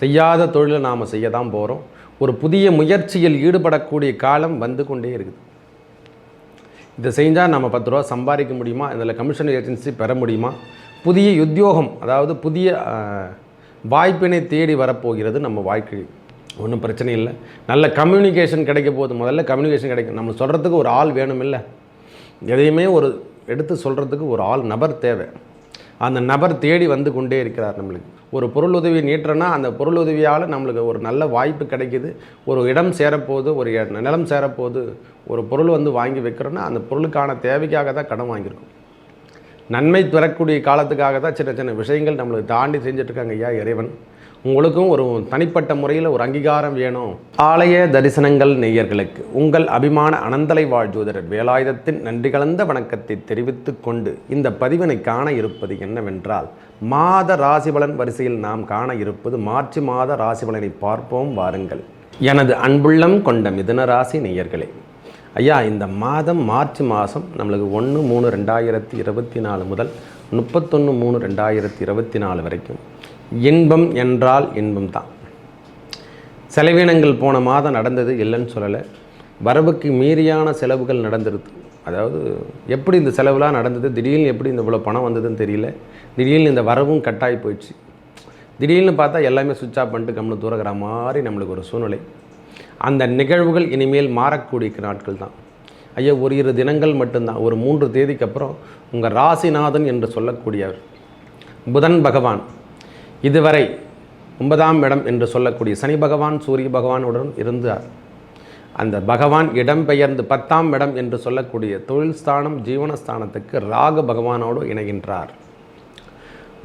செய்யாத தொழிலை நாம் செய்ய தான் போகிறோம் ஒரு புதிய முயற்சியில் ஈடுபடக்கூடிய காலம் வந்து கொண்டே இருக்குது. இதை செஞ்சால் நம்ம பத்து ரூபா சம்பாதிக்க முடியுமா? இதில் கமிஷன் ஏஜென்சி பெற முடியுமா? புதிய உத்தியோகம் அதாவது புதிய வாய்ப்பினை தேடி வரப்போகிறது நம்ம வாழ்க்கை ஒன்றும் பிரச்சனை இல்லை. நல்ல கம்யூனிகேஷன் கிடைக்க போகுது. முதல்ல கம்யூனிகேஷன் கிடைக்கும். நம்ம சொல்கிறதுக்கு ஒரு ஆள் வேணும் இல்லை எதையுமே ஒரு எடுத்து சொல்கிறதுக்கு ஒரு ஆள் நபர் தேவை. அந்த நபர் தேடி வந்து கொண்டே இருக்கிறார் நம்மளுக்கு. ஒரு பொருள் உதவி நீட்டுறனா அந்த பொருள் உதவியால் நம்மளுக்கு ஒரு நல்ல வாய்ப்பு கிடைக்குது. ஒரு இடம் சேரப்போகுது ஒரு நிலம் சேரப்போகுது ஒரு பொருள் வந்து வாங்கி வைக்கிறோன்னா அந்த பொருளுக்கான தேவைக்காக தான் கடன் வாங்கியிருக்கோம். நன்மை பெறக்கூடிய காலத்துக்காக தான் சின்ன சின்ன விஷயங்கள் நம்மளுக்கு தாண்டி செஞ்சுட்ருக்காங்க ஐயா இறைவன். உங்களுக்கும் ஒரு தனிப்பட்ட முறையில் ஒரு அங்கீகாரம் வேணும். ஆலய தரிசனங்கள் நேயர்களுக்கு உங்கள் அபிமான அனந்தலை வாழ்ஜோதரர் வேலாயுதத்தின் நன்றி கலந்த வணக்கத்தை தெரிவித்து கொண்டு இந்த பதிவினை காண இருப்பது என்னவென்றால் மாத ராசிபலன் வரிசையில் நாம் காண இருப்பது மார்ச் மாத ராசிபலனை பார்ப்போம் வாருங்கள். எனது அன்புள்ளம் கொண்ட மிதன ராசி நேயர்களே ஐயா இந்த மாதம் மார்ச் மாதம் நம்மளுக்கு ஒன்று மூணு ரெண்டாயிரத்தி இருபத்தி நாலு முதல் முப்பத்தொன்று மூணு ரெண்டாயிரத்தி இருபத்தி நாலு வரைக்கும் இன்பம் என்றால் இன்பம் தான் செலவினங்கள் போன மாதம் நடந்தது இல்லைன்னு சொல்லலை. வரவுக்கு மீறியான செலவுகள் நடந்துருது அதாவது எப்படி இந்த செலவுலாம் நடந்தது? திடீர்னு எப்படி இந்த இவ்வளோ பணம் வந்ததுன்னு தெரியல. திடீர்னு இந்த வரவும் கட்டாயி போயிடுச்சு. திடீர்னு பார்த்தா எல்லாமே சுவிட்ச் ஆஃப் பண்ணிட்டு கம்முனு தூரக்கிற மாதிரி நம்மளுக்கு ஒரு சூழ்நிலை. அந்த நிகழ்வுகள் இனிமேல் மாறக்கூடிய நாட்கள் தான். ஐயா ஒரு இரு தினங்கள் மட்டும்தான். ஒரு மூன்று தேதிக்கு அப்புறம் உங்கள் ராசிநாதன் என்று சொல்லக்கூடியவர். புதன் பகவான். இதுவரை ஒன்பதாம் இடம் என்று சொல்லக்கூடிய சனி பகவான் சூரிய பகவானுடன் இருந்தார். அந்த பகவான் இடம்பெயர்ந்து பத்தாம் இடம் என்று சொல்லக்கூடிய தொழில் ஸ்தானம் ஜீவனஸ்தானத்துக்கு ராக பகவானோடு இணைகின்றார்.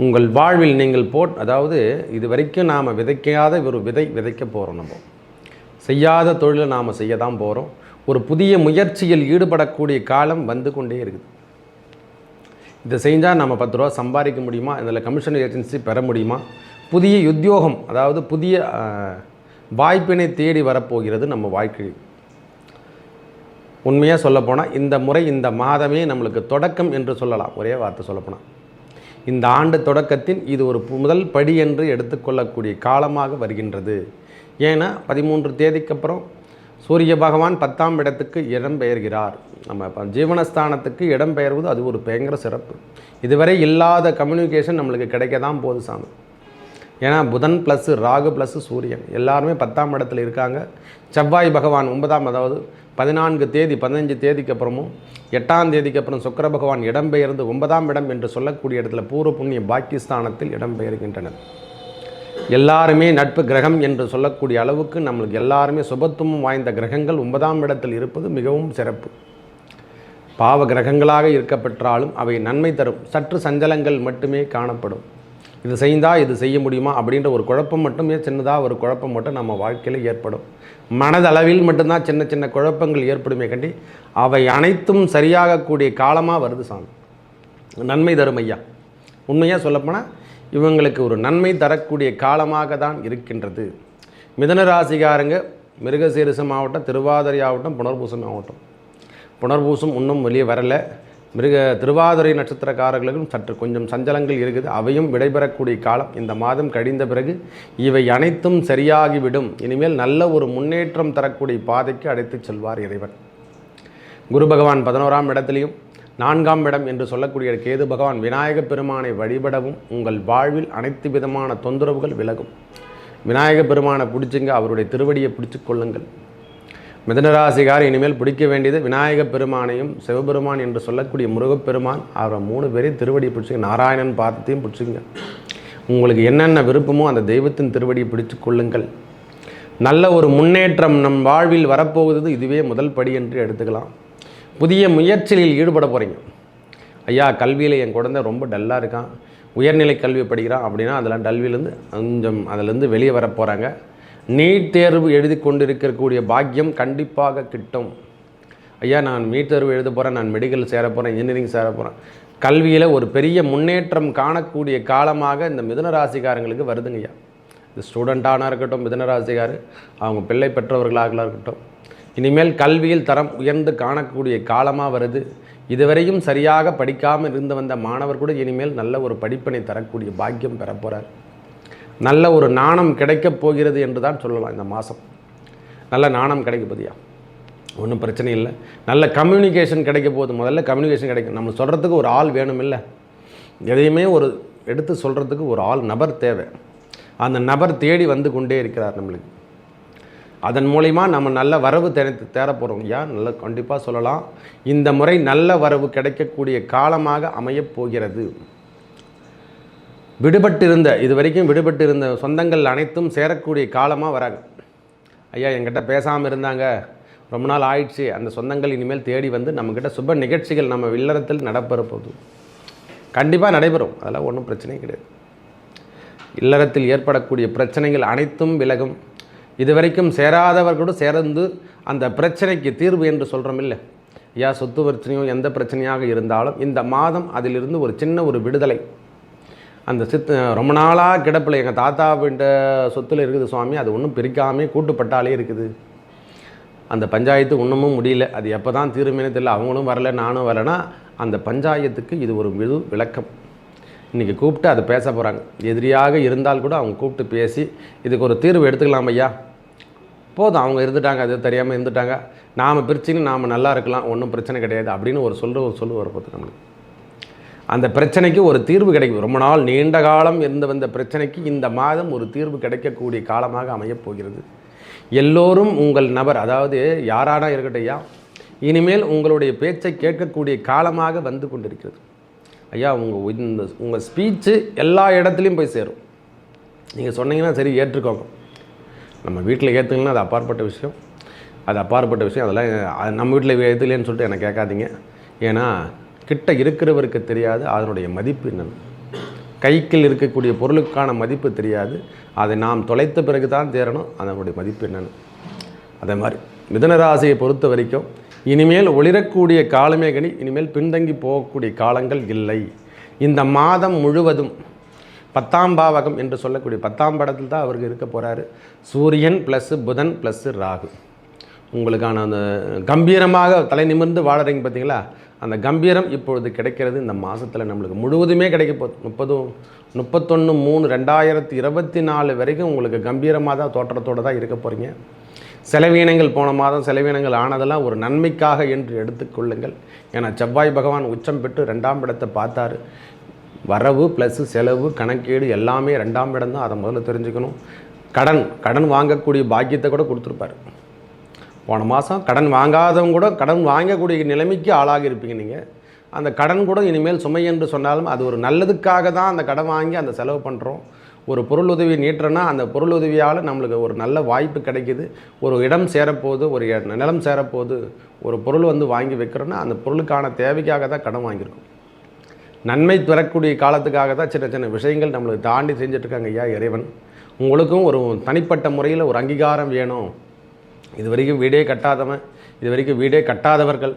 உங்கள் வாழ்வில் நீங்கள் போட் அதாவது இது வரைக்கும் நாம் விதைக்காத ஒரு விதை விதைக்க போகிறோம் நம்ம. செய்யாத தொழிலை நாம் செய்ய தான் போகிறோம் ஒரு புதிய முயற்சியில் ஈடுபடக்கூடிய காலம் வந்து கொண்டே இருக்குது. இதை செஞ்சால் நம்ம பத்து ரூபா சம்பாதிக்க முடியுமா? இதில் கமிஷன் ஏஜென்சி பெற முடியுமா? புதிய உத்தியோகம் அதாவது புதிய வாய்ப்பினை தேடி வரப்போகிறது நம்ம வாழ்க்கை உண்மையாக சொல்லப்போனால் இந்த முறை இந்த மாதமே நம்மளுக்கு தொடக்கம் என்று சொல்லலாம். ஒரே வார்த்தை சொல்லப்போனால் இந்த ஆண்டு தொடக்கத்தின் இது ஒரு முதல் படி என்று எடுத்துக்கொள்ளக்கூடிய காலமாக வருகின்றது. ஏன்னா பதிமூன்று தேதிக்கு அப்புறம் சூரிய பகவான் பத்தாம் இடத்துக்கு இடம்பெயர்கிறார். நம்ம இப்போ ஜீவனஸ்தானத்துக்கு இடம்பெயர்வது அது ஒரு பயங்கர சிறப்பு. இதுவரை இல்லாத கம்யூனிகேஷன் நம்மளுக்கு கிடைக்க தான் போது சாமி. ஏன்னா புதன் ப்ளஸ் ராகு ப்ளஸ் சூரியன் எல்லாருமே பத்தாம் இடத்துல இருக்காங்க. செவ்வாய் பகவான் ஒன்பதாம் அதாவது பதினான்கு தேதி பதினஞ்சு தேதிக்கு அப்புறமும் எட்டாம் தேதிக்கு அப்புறம் சுக்கர பகவான் இடம்பெயர்ந்து ஒன்பதாம் இடம் என்று சொல்லக்கூடிய இடத்துல பூர்வ புண்ணிய பாக்கியஸ்தானத்தில் இடம்பெயர்கின்றனர். எல்லாருமே நட்பு கிரகம் என்று சொல்லக்கூடிய அளவுக்கு நம்மளுக்கு எல்லாருமே சுபத்துவம் வாய்ந்த கிரகங்கள் ஒன்பதாம் இடத்தில் இருப்பது மிகவும் சிறப்பு. பாவ கிரகங்களாக இருக்கப்பெற்றாலும் அவை நன்மை தரும். சற்று சஞ்சலங்கள் மட்டுமே காணப்படும். இது செய்தால் இது செய்ய முடியுமா அப்படின்ற ஒரு குழப்பம் மட்டுமே சின்னதாக ஒரு குழப்பம் மட்டும் நம்ம வாழ்க்கையில் ஏற்படும். மனதளவில் மட்டும்தான் சின்ன சின்ன குழப்பங்கள் ஏற்படுமே கண்டி அவை அனைத்தும் சரியாகக்கூடிய காலமாக வருது சாமி. நன்மை தரும் ஐயா. உண்மையாக சொல்லப்போனால் இவங்களுக்கு ஒரு நன்மை தரக்கூடிய காலமாக தான் இருக்கின்றது. மிதன ராசிக்காரங்க மிருகசீரிசம் ஆகட்டும் திருவாதிரை ஆகட்டும் புனர்பூசம் ஆகட்டும். புனர்பூசம் இன்னும் வெளியே வரலை. மிருக திருவாதிரை நட்சத்திரக்காரர்களுக்கும் சற்று கொஞ்சம் சஞ்சலங்கள் இருக்குது. அவையும் விடைபெறக்கூடிய காலம். இந்த மாதம் கழிந்த பிறகு இவை அனைத்தும் சரியாகிவிடும். இனிமேல் நல்ல ஒரு முன்னேற்றம் தரக்கூடிய பாதைக்கு அழைத்துச் செல்வார் இறைவன். குரு பகவான் பதினோராம் இடத்திலையும் நான்காம் இடம் என்று சொல்லக்கூடிய கேது பகவான் விநாயகப் பெருமானை வழிபடவும் உங்கள் வாழ்வில் அனைத்து விதமான தொந்தரவுகள் விலகும். விநாயகப் பெருமானை பிடிச்சிங்க அவருடைய திருவடியை பிடிச்சி கொள்ளுங்கள். மிதனராசிகார் இனிமேல் பிடிக்க வேண்டியது விநாயகப் பெருமானையும் சிவபெருமான் என்று சொல்லக்கூடிய முருகப்பெருமான். அவரை மூணு பேரையும் திருவடியை பிடிச்சிங்க நாராயணன் பாதத்தையும் பிடிச்சிங்க. உங்களுக்கு என்னென்ன விருப்பமோ அந்த தெய்வத்தின் திருவடியை பிடிச்சு கொள்ளுங்கள். நல்ல ஒரு முன்னேற்றம் நம் வாழ்வில் வரப்போகுது இதுவே முதல் படி என்று எடுத்துக்கலாம். புதிய முயற்சியில் ஈடுபட போகிறீங்க ஐயா கல்வியில் என் குழந்தை ரொம்ப டல்லாக இருக்கான். உயர்நிலை கல்வி படிக்கிறான் அப்படின்னா அதெல்லாம் டல்விலேருந்து கொஞ்சம் அதிலேருந்து வெளியே வர போகிறாங்க நீட் தேர்வு எழுதி கொண்டிருக்கக்கூடிய பாக்கியம் கண்டிப்பாக கிட்டும். ஐயா நான் நீட் தேர்வு எழுத போகிறேன் நான் மெடிக்கல் சேர போகிறேன் இன்ஜினியரிங் சேர போகிறேன் கல்வியில் ஒரு பெரிய முன்னேற்றம் காணக்கூடிய காலமாக இந்த மிதுன ராசிக்காரங்களுக்கு வருதுங்க ஐயா. இது ஸ்டூடெண்ட்டானா இருக்கட்டும் மிதுன ராசிக்கார் அவங்க பிள்ளை பெற்றவர்களாக இருக்கட்டும். இனிமேல் கல்வியில் தரம் உயர்ந்து காணக்கூடிய காலமாக வருது. இதுவரையும் சரியாக படிக்காமல் இருந்து வந்த மாணவர் கூட இனிமேல் நல்ல ஒரு படிப்பினை தரக்கூடிய பாக்கியம் பெறப்போகிறார் நல்ல ஒரு நாணம் கிடைக்கப் போகிறது என்று தான் சொல்லலாம் இந்த மாதம் நல்ல நாணம் கிடைக்க போதியா ஒன்றும் பிரச்சனை இல்லை. நல்ல கம்யூனிகேஷன் கிடைக்க போகுது. முதல்ல கம்யூனிகேஷன் கிடைக்கும். நம்ம சொல்கிறதுக்கு ஒரு ஆள் வேணும் இல்லை எதையுமே ஒரு எடுத்து சொல்கிறதுக்கு ஒரு ஆள் நபர் தேவை. அந்த நபர் தேடி வந்து கொண்டே இருக்கிறார் நம்மளுக்கு. அதன் மூலிமா நம்ம நல்ல வரவு தே தேர போகிறோம் ஐயா நல்ல கண்டிப்பாக சொல்லலாம். இந்த முறை நல்ல வரவு கிடைக்கக்கூடிய காலமாக அமையப் போகிறது. விடுபட்டிருந்த இது வரைக்கும் விடுபட்டிருந்த சொந்தங்கள் அனைத்தும் சேரக்கூடிய காலமாக வராங்க. ஐயா என்கிட்ட பேசாமல் இருந்தாங்க. ரொம்ப நாள் ஆயிடுச்சு. அந்த சொந்தங்கள் இனிமேல் தேடி வந்து நம்மக்கிட்ட சுப நிகழ்ச்சிகள் நம்ம இல்லறத்தில் நடைபெற போகுது. கண்டிப்பாக நடைபெறும். அதெல்லாம் ஒன்றும் பிரச்சனையும் கிடையாது. இல்லறத்தில் ஏற்படக்கூடிய பிரச்சனைகள் அனைத்தும் விலகும். இதுவரைக்கும் சேராதவர்களோடு சேர்ந்து அந்த பிரச்சனைக்கு தீர்வு என்று சொல்கிறோம் இல்லை? ஐயா சொத்து பிரச்சனையோ எந்த பிரச்சனையாக இருந்தாலும் இந்த மாதம் அதிலிருந்து ஒரு சின்ன ஒரு விடுதலை. அந்த சித்த ரொம்ப நாளாக கிடப்பில் எங்கள் தாத்தா வீட்ட சொத்தில் இருக்குது சுவாமி அது ஒன்றும் பிரிக்காமே கூட்டுப்பட்டாலே இருக்குது. அந்த பஞ்சாயத்து ஒன்றுமும் முடியல. அது எப்போ தான் தீருமேனே தெரியல. அவங்களும் வரல நானும் வரலைன்னா அந்த பஞ்சாயத்துக்கு இது ஒரு விது விளக்கம். இன்றைக்கி கூப்பிட்டு அதை பேச போகிறாங்க எதிரியாக இருந்தால் கூட அவங்க கூப்பிட்டு பேசி இதுக்கு ஒரு தீர்வு எடுத்துக்கலாம் ஐயா. போதும் அவங்க இருந்துட்டாங்க அது தெரியாமல் இருந்துட்டாங்க. நாம் பிரிச்சுன்னு நாம் நல்லா இருக்கலாம் ஒன்றும் பிரச்சனை கிடையாது அப்படின்னு ஒரு சொல்கிற ஒரு சொல்லு வரப்போது நம்மளுக்கு. அந்த பிரச்சனைக்கு ஒரு தீர்வு கிடைக்கும். ரொம்ப நாள் நீண்ட காலம் இருந்து வந்த பிரச்சனைக்கு இந்த மாதம் ஒரு தீர்வு கிடைக்கக்கூடிய காலமாக அமையப் போகிறது. எல்லோரும் உங்கள் நபர் அதாவது யாரானா இருக்கட்டும் ஐயா இனிமேல் உங்களுடைய பேச்சை கேட்கக்கூடிய காலமாக வந்து கொண்டிருக்கிறது. ஐயா உங்கள் இந்த உங்கள் ஸ்பீச்சு எல்லா இடத்துலையும் போய் சேரும். நீங்கள் சொன்னீங்கன்னா சரி ஏற்றுக்கோங்க. நம்ம வீட்டில் ஏற்றுக்கலாம் அது அப்பாற்பட்ட விஷயம். அது அப்பாற்பட்ட விஷயம். அதெல்லாம் அது நம்ம வீட்டில் ஏற்றுலேன்னு சொல்லிட்டு எனக்கு கேட்காதீங்க. ஏன்னா கிட்ட இருக்கிறவருக்கு தெரியாது அதனுடைய மதிப்பு என்னன்னு. கைக்கில் இருக்கக்கூடிய பொருளுக்கான மதிப்பு தெரியாது. அதை நாம் தொலைத்த பிறகு தான் தேரணும் அதனுடைய மதிப்பு என்னென்னு. அதே மாதிரி மிதனராசியை பொறுத்த வரைக்கும் இனிமேல் ஒளிரக்கூடிய காலமே கனி இனிமேல் பின்தங்கி போகக்கூடிய காலங்கள் இல்லை. இந்த மாதம் முழுவதும் பத்தாம் பாவகம் என்று சொல்லக்கூடிய பத்தாம் படத்தில் தான் அவருக்கு இருக்க போகிறாரு சூரியன் ப்ளஸ்ஸு புதன் ப்ளஸ்ஸு ராகு. உங்களுக்கான அந்த கம்பீரமாக தலை நிமிர்ந்து வாழறீங்க பார்த்தீங்களா? அந்த கம்பீரம் இப்பொழுது கிடைக்கிறது. இந்த மாதத்தில் நம்மளுக்கு முழுவதுமே கிடைக்க போகுது. முப்பதும் முப்பத்தொன்று மூணு ரெண்டாயிரத்தி இருபத்தி நாலு வரைக்கும் உங்களுக்கு கம்பீரமாக தான் தோற்றத்தோடு தான் இருக்க போகிறீங்க செலவீனங்கள் போன மாதம் செலவீனங்கள் ஆனதெல்லாம் ஒரு நன்மைக்காக என்று எடுத்துக்கொள்ளுங்கள் ஏன்னா செவ்வாய் பகவான் உச்சம் பெற்று ரெண்டாம் இடத்தை பார்த்தார். வரவு ப்ளஸ்ஸு செலவு கணக்கீடு எல்லாமே ரெண்டாம் இடம் தான். அதை முதல்ல தெரிஞ்சுக்கணும். கடன் கடன் வாங்கக்கூடிய பாக்கியத்தை கூட கொடுத்துருப்பாரு. போன மாதம் கடன் வாங்காதவங்க கூட கடன் வாங்கக்கூடிய நிலைமைக்கு ஆளாகி இருப்பீங்க நீங்கள் அந்த கடன் கூட இனிமேல் சுமை என்று சொன்னாலும் அது ஒரு நல்லதுக்காக தான் அந்த கடன் வாங்கி அந்த செலவு பண்ணுறோம் ஒரு பொருள் உதவி அந்த பொருள் உதவியால் நம்மளுக்கு ஒரு நல்ல வாய்ப்பு கிடைக்குது. ஒரு இடம் சேரப்போகுது ஒரு நிலம் சேரப்போகுது ஒரு பொருள் வந்து வாங்கி வைக்கிறோன்னா அந்த பொருளுக்கான தேவைக்காக தான் கடன் வாங்கியிருக்கோம். நன்மை தரக்கூடிய காலத்துக்காக தான் சின்ன சின்ன விஷயங்கள் நம்மளுக்கு தாண்டி செஞ்சிட்ருக்காங்க ஐயா இறைவன். உங்களுக்கும் ஒரு தனிப்பட்ட முறையில் ஒரு அங்கீகாரம் வேணும். இது வரைக்கும் வீடே கட்டாதவன் இது வரைக்கும் வீடே கட்டாதவர்கள்.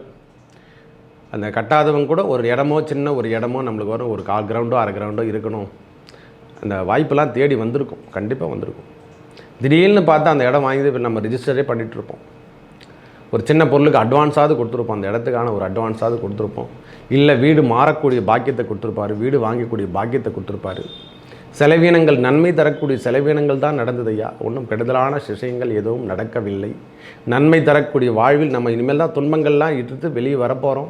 அந்த கட்டாதவங்க கூட ஒரு இடமோ சின்ன ஒரு இடமோ நம்மளுக்கு வரும். ஒரு கால் கிரவுண்டோ அரை கிரவுண்டோ இருக்கணும். அந்த வாய்ப்பெல்லாம் தேடி வந்திருக்கும். கண்டிப்பாக வந்திருக்கும். திடீர்னு பார்த்தா அந்த இடம் வாங்கி நம்ம ரிஜிஸ்டரே பண்ணிகிட்ருப்போம் ஒரு சின்ன பொருளுக்கு அட்வான்ஸாவது கொடுத்துருப்போம். அந்த இடத்துக்கான ஒரு அட்வான்ஸாவது கொடுத்துருப்போம். இல்லை வீடு மாறக்கூடிய பாக்கியத்தை கொடுத்துருப்பாரு. வீடு வாங்கக்கூடிய பாக்கியத்தை கொடுத்துருப்பாரு. செலவீனங்கள் நன்மை தரக்கூடிய செலவீனங்கள் தான் நடந்தது ஐயா. ஒன்றும் கெடுதலான விஷயங்கள் எதுவும் நடக்கவில்லை. நன்மை தரக்கூடிய வாழ்வில் நம்ம இனிமேல் தான் துன்பங்கள்லாம் இட்டு வெளியே வரப்போகிறோம்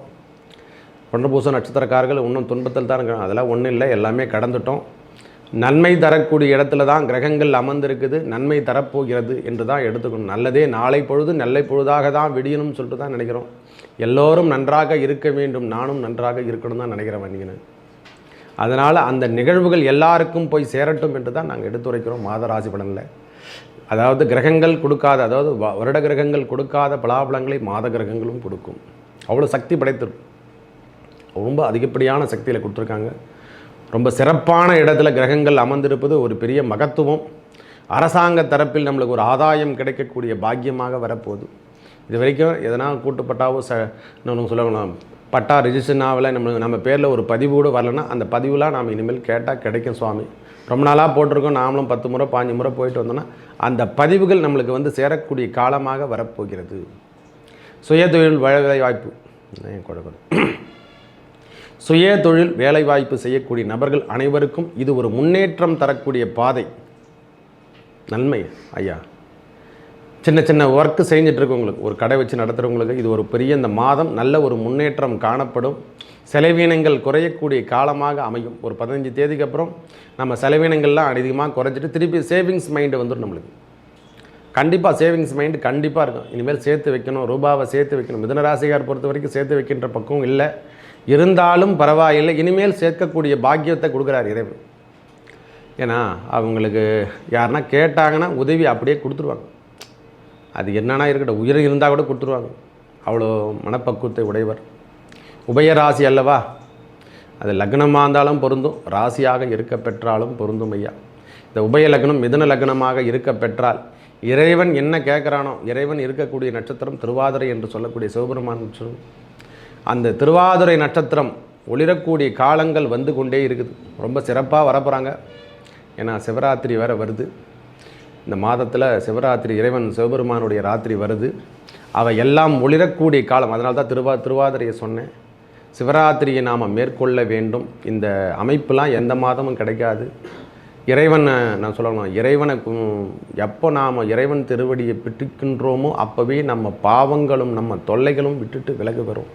பொன்னபூச நட்சத்திரக்காரர்கள் இன்னும் துன்பத்தில் தான் இருக்கிறோம் அதெல்லாம் ஒன்றும் இல்லை. எல்லாமே கடந்துட்டோம். நன்மை தரக்கூடிய இடத்துல தான் கிரகங்கள் அமர்ந்திருக்குது நன்மை தரப்போகிறது என்று தான் எடுத்துக்கணும். நல்லதே நாளை பொழுது நல்லை பொழுதாக தான் விடியணும்னு சொல்லிட்டு தான் நினைக்கிறோம். எல்லோரும் நன்றாக இருக்க வேண்டும் நானும் நன்றாக இருக்கணும் தான் நினைக்கிறேன் வணிகனு அதனால் அந்த நிகழ்வுகள் எல்லாருக்கும் போய் சேரட்டும் என்று தான் நாங்கள் எடுத்துரைக்கிறோம் மாதராசி பலனில். அதாவது கிரகங்கள் கொடுக்காத அதாவது வ- வருட கிரகங்கள் கொடுக்காத பலாபலங்களை மாத கிரகங்களும் கொடுக்கும். அவ்வளோ சக்தி படைத்திருக்கும் ரொம்ப அதிகப்படியான சக்தியில் கொடுத்துருக்காங்க. ரொம்ப சிறப்பான இடத்துல கிரகங்கள் அமர்ந்திருப்பது ஒரு பெரிய மகத்துவம். அரசாங்க தரப்பில் நம்மளுக்கு ஒரு ஆதாயம் கிடைக்கக்கூடிய பாக்கியமாக வரப்போகுது. இது வரைக்கும் எதனா கூட்டுப்பட்டாவோ ச இன்னொன்று சொல்லணும். பட்டா ரிஜிஸ்டர் ஆகலை நம்மளுக்கு நம்ம பேரில் ஒரு பதிவு கூட வரலன்னா அந்த பதிவுலாம் நாம் இனிமேல் கேட்டால் கிடைக்கும் சுவாமி. ரொம்ப நாளாக போட்டிருக்கோம் நாமளும் பத்து முறை பாஞ்சு முறை போயிட்டு வந்தோன்னா அந்த பதிவுகள் நம்மளுக்கு வந்து சேரக்கூடிய காலமாக வரப்போகிறது. சுயதொழில் வேலை வாய்ப்பு. கொடுக்கணும் குழப்பம் சுய தொழில் வேலைவாய்ப்பு செய்யக்கூடிய நபர்கள் அனைவருக்கும் இது ஒரு முன்னேற்றம் தரக்கூடிய பாதை. நன்மை ஐயா. சின்ன சின்ன ஒர்க்கு செஞ்சுட்டு இருக்கவங்களுக்கு ஒரு கடை வச்சு நடத்துகிறவங்களுக்கு இது ஒரு பெரிய இந்த மாதம் நல்ல ஒரு முன்னேற்றம் காணப்படும். செலவீனங்கள் குறையக்கூடிய காலமாக அமையும். ஒரு பதினஞ்சு தேதிக்கு அப்புறம் நம்ம செலவீனங்கள்லாம் அதிகமாக குறைஞ்சிட்டு திருப்பி சேவிங்ஸ் மைண்டு வந்துடும் நம்மளுக்கு. கண்டிப்பாக சேவிங்ஸ் மைண்டு கண்டிப்பாக இருக்கும். இனிமேல் சேர்த்து வைக்கணும் ரூபாவை சேர்த்து வைக்கணும். மிதனராசிகார் பொறுத்த வரைக்கும் சேர்த்து வைக்கின்ற பக்கம் இல்லை. இருந்தாலும் பரவாயில்லை இனிமேல் சேர்க்கக்கூடிய பாக்கியத்தை கொடுக்குறார் இறைவன். ஏன்னா அவங்களுக்கு யாருன்னா கேட்டாங்கன்னா உதவி அப்படியே கொடுத்துருவாங்க. அது என்னன்னா இருக்கட்டும் உயிர் இருந்தால் கூட கொடுத்துருவாங்க. அவ்வளோ மனப்பக்குவத்தை உடையவர். உபயராசி அல்லவா? அது லக்னமாக இருந்தாலும் பொருந்தும் ராசியாக இருக்க பெற்றாலும் பொருந்தும் ஐயா. இந்த உபய லக்னம் மிதன லக்னமாக இருக்க பெற்றால் இறைவன் என்ன கேட்குறானோ இறைவன் இருக்கக்கூடிய நட்சத்திரம் திருவாதிரை என்று சொல்லக்கூடிய சிவபெருமான் நட்சத்திரம் அந்த திருவாதுரை நட்சத்திரம் ஒளிரக்கூடிய காலங்கள் வந்து கொண்டே இருக்குது. ரொம்ப சிறப்பாக வரப்போகிறாங்க ஏன்னா சிவராத்திரி வேறு வருது. இந்த மாதத்தில் சிவராத்திரி இறைவன் சிவபெருமானுடைய ராத்திரி வருது. அவை எல்லாம் ஒளிரக்கூடிய காலம். அதனால தான் திருவா திருவாதிரையை சொன்னேன். சிவராத்திரியை நாம் மேற்கொள்ள வேண்டும். இந்த அமைப்புலாம் எந்த மாதமும் கிடைக்காது. இறைவனை நான் சொல்லணும் இறைவனை எப்போ நாம் இறைவன் திருவடியை பிட்டுக்கின்றோமோ அப்போவே நம்ம பாவங்களும் நம்ம தொல்லைகளும் விட்டுட்டு விலகு வரும்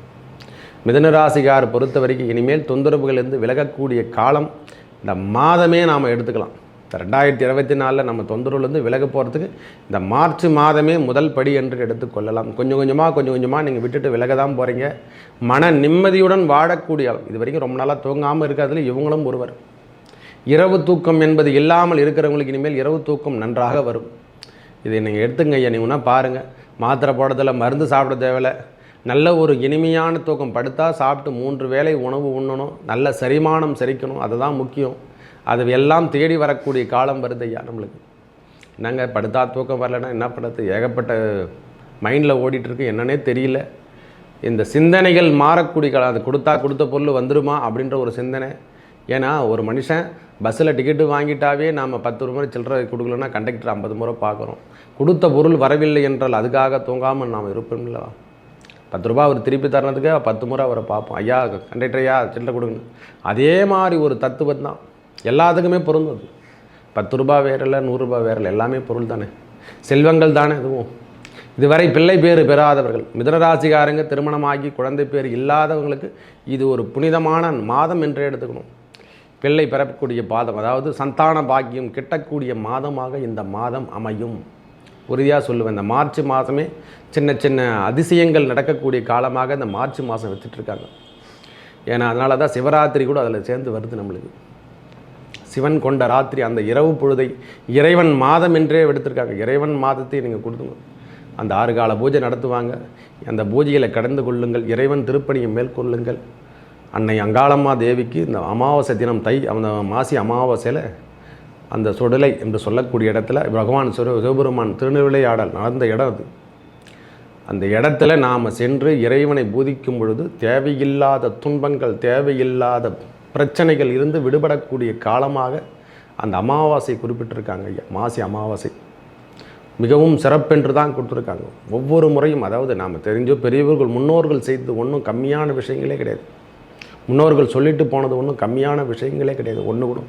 மிதனராசிகார் பொறுத்த வரைக்கும் இனிமேல் தொந்தரவுகளிலிருந்து விலகக்கூடிய காலம் இந்த மாதமே நாம் எடுத்துக்கலாம். இந்த ரெண்டாயிரத்தி இருபத்தி நாலில் நம்ம தொந்தரவுலேருந்து விலக போகிறதுக்கு இந்த மார்ச் மாதமே முதல் படி என்று எடுத்துக்கொள்ளலாம். கொஞ்சம் கொஞ்சமாக கொஞ்சம் கொஞ்சமாக நீங்கள் விட்டுட்டு விலக தான் போகிறீங்க மன நிம்மதியுடன் வாழக்கூடிய இது வரைக்கும் ரொம்ப நாளாக தூங்காமல் இருக்கிறதுல இவங்களும் ஒருவர். இரவு தூக்கம் என்பது இல்லாமல் இருக்கிறவங்களுக்கு இனிமேல் இரவு தூக்கம் நன்றாக வரும். இதை நீங்கள் எடுத்துங்க ஐயா. நீங்கன்னா பாருங்கள் மாத்திரை போடுறதில்ல மருந்து சாப்பிட தேவையில்ல. நல்ல ஒரு இனிமையான தூக்கம். படுத்தா சாப்பிட்டு மூன்று வேளை உணவு உண்ணணும். நல்ல செரிமானம் செரிக்கணும். அதுதான் முக்கியம். அது எல்லாம் தேடி வரக்கூடிய காலம் வருது ஐயா நம்மளுக்கு. என்னங்க படுத்தா தூக்கம் வரலன்னா என்ன பண்ணுறது ஏகப்பட்ட மைண்டில் ஓடிட்டுருக்கு. என்னன்னே தெரியல. இந்த சிந்தனைகள் மாறக்கூடிய காலம். அது கொடுத்தா கொடுத்த பொருள் வந்துருமா அப்படின்ற ஒரு சிந்தனை. ஏன்னா ஒரு மனுஷன் பஸ்ஸில் டிக்கெட்டு வாங்கிட்டாவே நாம் பத்து ரூபாய் சில்லறை கொடுக்கலன்னா கண்டக்டர் ஐம்பது முறை பார்க்குறோம். கொடுத்த பொருள் வரவில்லை என்றால் அதுக்காக தூங்காமல் நாம் இருப்போம்லவா பத்து ரூபா அவர் திருப்பி தரணுதுக்கு பத்து முறை அவரை பார்ப்போம். ஐயா கண்டக்டரையா சில்லறை கொடுங்க. அதே மாதிரி ஒரு தத்துவம் தான். எல்லாத்துக்குமே பொருந்தும் அது. பத்து ரூபா வேற நூறுரூபா வேற எல்லாமே பொருள் தானே. செல்வங்கள் தானே இதுவும் இதுவரை பிள்ளை பேறு பெறாதவர்கள் மிதனராசிகாரங்க திருமணமாகி குழந்தை பேர் இல்லாதவங்களுக்கு இது ஒரு புனிதமான மாதம் என்றே எடுத்துக்கணும். பிள்ளை பெறக்கூடிய பாதம் அதாவது சந்தான பாக்கியம் கிட்டக்கூடிய மாதமாக இந்த மாதம் அமையும். உறுதியாக சொல்லுவேன். இந்த மார்ச் மாதமே சின்ன சின்ன அதிசயங்கள் நடக்கக்கூடிய காலமாக இந்த மார்ச் மாதம் வச்சுட்ருக்காங்க ஏன்னா அதனால தான் சிவராத்திரி கூட அதில் சேர்ந்து வருது நம்மளுக்கு. சிவன் கொண்ட ராத்திரி அந்த இரவு பொழுதை இறைவன் மாதம் என்றே எடுத்திருக்காங்க இறைவன் மாதத்தை நீங்கள் கொடுத்துங்க அந்த ஆறு கால பூஜை நடத்துவாங்க. அந்த பூஜைகளை கடந்து கொள்ளுங்கள். இறைவன் திருப்பணியை மேற்கொள்ளுங்கள். அன்னை அங்காளம்மா தேவிக்கு இந்த அமாவாசை தினம் தை அந்த மாசி அமாவாசையில் அந்த சுடலை என்று சொல்லக்கூடிய இடத்துல பகவான் சிவ சிவபெருமான் திருநெல்வேலியாடல் நடந்த இடம் அது. அந்த இடத்துல நாம் சென்று இறைவனை பூதிக்கும் பொழுது தேவையில்லாத துன்பங்கள் தேவையில்லாத பிரச்சனைகள் இருந்து விடுபடக்கூடிய காலமாக அந்த அமாவாசை குறிப்பிட்டிருக்காங்க ஐயா மாசி அமாவாசை. மிகவும் சிறப்பென்று தான் கொடுத்துருக்காங்க. ஒவ்வொரு முறையும் அதாவது நாம் தெரிஞ்சோ பெரியவர்கள் முன்னோர்கள் செய்தது ஒன்றும் கம்மியான விஷயங்களே கிடையாது. முன்னோர்கள் சொல்லிட்டு போனது ஒன்றும் கம்மியான விஷயங்களே கிடையாது ஒன்று கூட.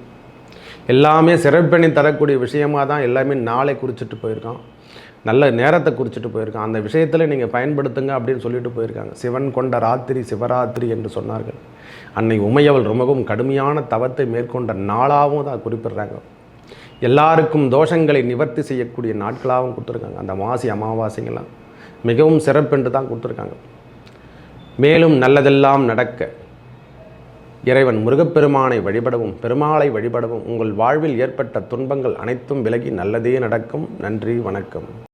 எல்லாமே சிறப்பெண்ணி தரக்கூடிய விஷயமாக தான் எல்லாமே நாளை குறிச்சிட்டு போயிருக்கான். நல்ல நேரத்தை குறிச்சிட்டு போயிருக்கான். அந்த விஷயத்தில் நீங்கள் பயன்படுத்துங்க அப்படின்னு சொல்லிட்டு போயிருக்காங்க. சிவன் கொண்ட ராத்திரி சிவராத்திரி என்று சொன்னார்கள். அன்னை உமையவள் ரொம்பவும் கடுமையான தவத்தை மேற்கொண்ட நாளாகவும் தான் குறிப்பிடுறாங்க. எல்லாருக்கும் தோஷங்களை நிவர்த்தி செய்யக்கூடிய நாட்களாகவும் கொடுத்துருக்காங்க. அந்த மாசி அமாவாசைங்கெல்லாம் மிகவும் சிறப்பென்று தான் கொடுத்துருக்காங்க. மேலும் நல்லதெல்லாம் நடக்க இறைவன் முருகப்பெருமானை வழிபடவும் பெருமாளை வழிபடவும் உங்கள் வாழ்வில் ஏற்பட்ட துன்பங்கள் அனைத்தும் விலகி நல்லதே நடக்கும். நன்றி வணக்கம்.